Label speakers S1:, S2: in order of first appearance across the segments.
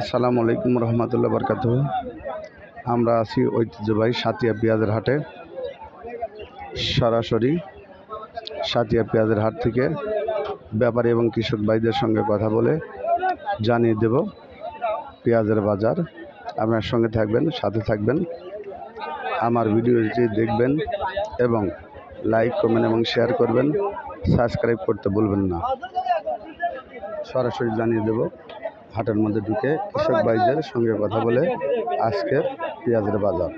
S1: আসসালামু আলাইকুম রহমতুল্লাহ বরকাত আমরা আছি ঐতিহ্যবাহী সাতিয়া পেঁয়াজের হাটে। সরাসরি সাতিয়া পেঁয়াজের হাট থেকে ব্যাপারী এবং কৃষক ভাইদের সঙ্গে কথা বলে জানিয়ে দেব পেঁয়াজের বাজার। আপনার সঙ্গে থাকবেন, সাথে থাকবেন। আমার ভিডিওটি দেখবেন এবং লাইক, কমেন্ট এবং শেয়ার করবেন। সাবস্ক্রাইব করতে বলবেন না। সরাসরি জানিয়ে দেব হাটের মধ্যে ঢুকে কৃষক ভাইদের সঙ্গে কথা বলে আজকের পেঁয়াজের বাজার।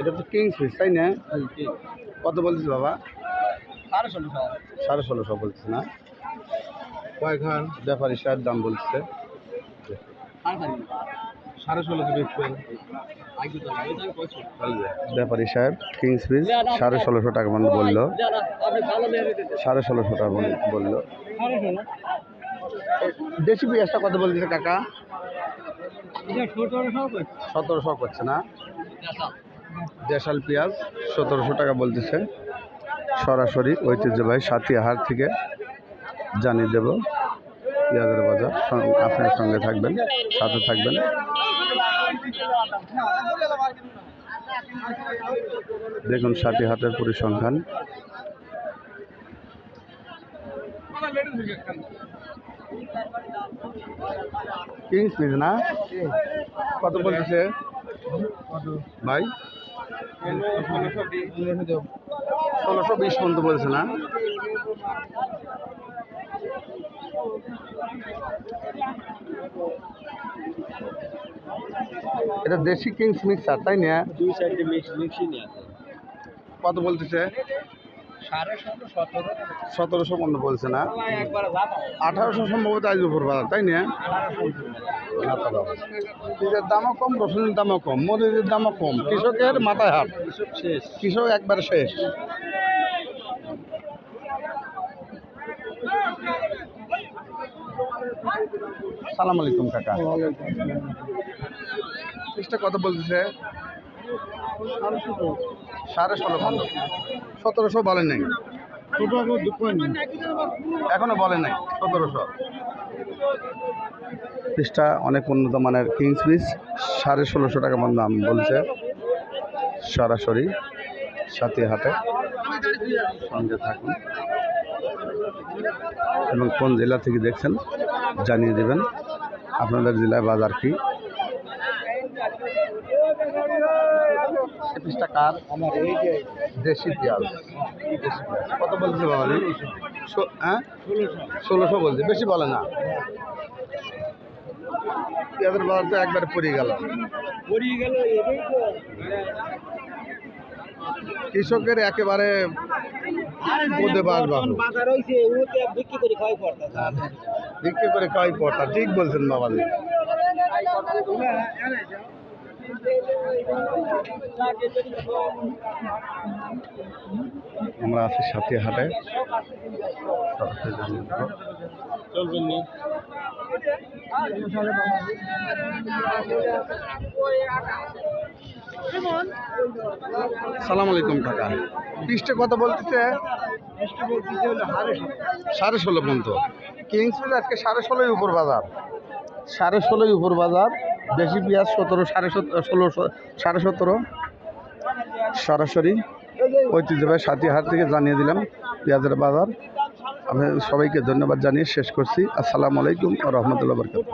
S1: এটা তো কিংস ফিস তাই না? কত বলছিস বাবা? সাড়ে ষোলোশো বলছিস না? কয়খান ব্যাপারী সাহেব দাম বলছে। ব্যাপারী সাহেব কিংস ফিস সাড়ে ষোলোশো টাকা মতো বলল। সাড়ে ষোলোশো টাকা মতো বলল। দেশি পেঁয়াজটা কত বলছে কাকা? সতেরোশো করছে না? দেশাল পেঁয়াজ সতেরোশো টাকা বলতেছে। সরাসরি ঐতিহ্যবাহী সাতিয়া হাট থেকে জানিয়ে দেব। পেঁয়াজের বাজার আপনার সঙ্গে থাকবেন সাথে থাকবেন। দেখুন, সাথী হাটের পরিসংখ্যান কিংস পিস না? কত বলতেছে? ভাই? ষোলোশো বিশ পর্যন্ত বলছে না? এটা দেশি কিংস মিক্সার তাই না?
S2: দুই সাইডে মিক্স মিক্সই নিয়ে
S1: কত বলতেছে? সতেরোশো পর্যন্ত বলছে না? আঠারোশো সম্ভবত আজ উপর বাজার তাই না? বীজের। দামও কম রসুনের দামও কম মরিচের দামও কম। কৃষকের মাথায় হাট
S2: এসব শেষ।
S1: কৃষক একবার শেষ। সালাম আলাইকুম কাকা। পিসটা কত বলতেছে? সাড়ে ষোলো সতেরোশো বলেন নাই। এখনও বলেন নাই, সতেরোশো। পিসটা অনেক উন্নত মানের কিংস পিস সাড়ে ষোলোশো টাকা মতো দাম বলছে। সরাসরি সাথী হাটে সঙ্গে থাকুন। এবং কোন জেলা থেকে দেখছেন জানিয়ে দেবেন। আপনাদের জেলায় বাজার কি? পিসটা কার? দেশি পেঁয়াজ। কত বলছে বাবা হ্যাঁ?
S2: ষোলোশো
S1: বলছে, বেশি বলে না। পেঁয়াজের বাজার তো একবারে পড়ে গেল। কৃষকের একেবারে
S2: বিক্রি করে খাওয়াই পড়তা।
S1: ঠিক বলছেন বাবা আমরা আছি সাথী হাটে সালাম আলাইকুম কাকা। পিসটা কত বলতেছে? সাড়ে ষোলো। পর্যন্ত। কিংস আজকে সাড়ে ষোলোই উপর বাজার। সাড়ে ষোলোই উপর বাজার। দেশি পেঁয়াজ সতেরো, সাড়ে ষোলো সাড়ে সতেরো। সরাসরি ঐতিহ্যবাহী সাথী থেকে জানিয়ে দিলাম পেঁয়াজের বাজার। আমি সবাইকে ধন্যবাদ জানিয়ে শেষ করছি। আসসালামু আলাইকুম রহমতুল্লাহ বরকাত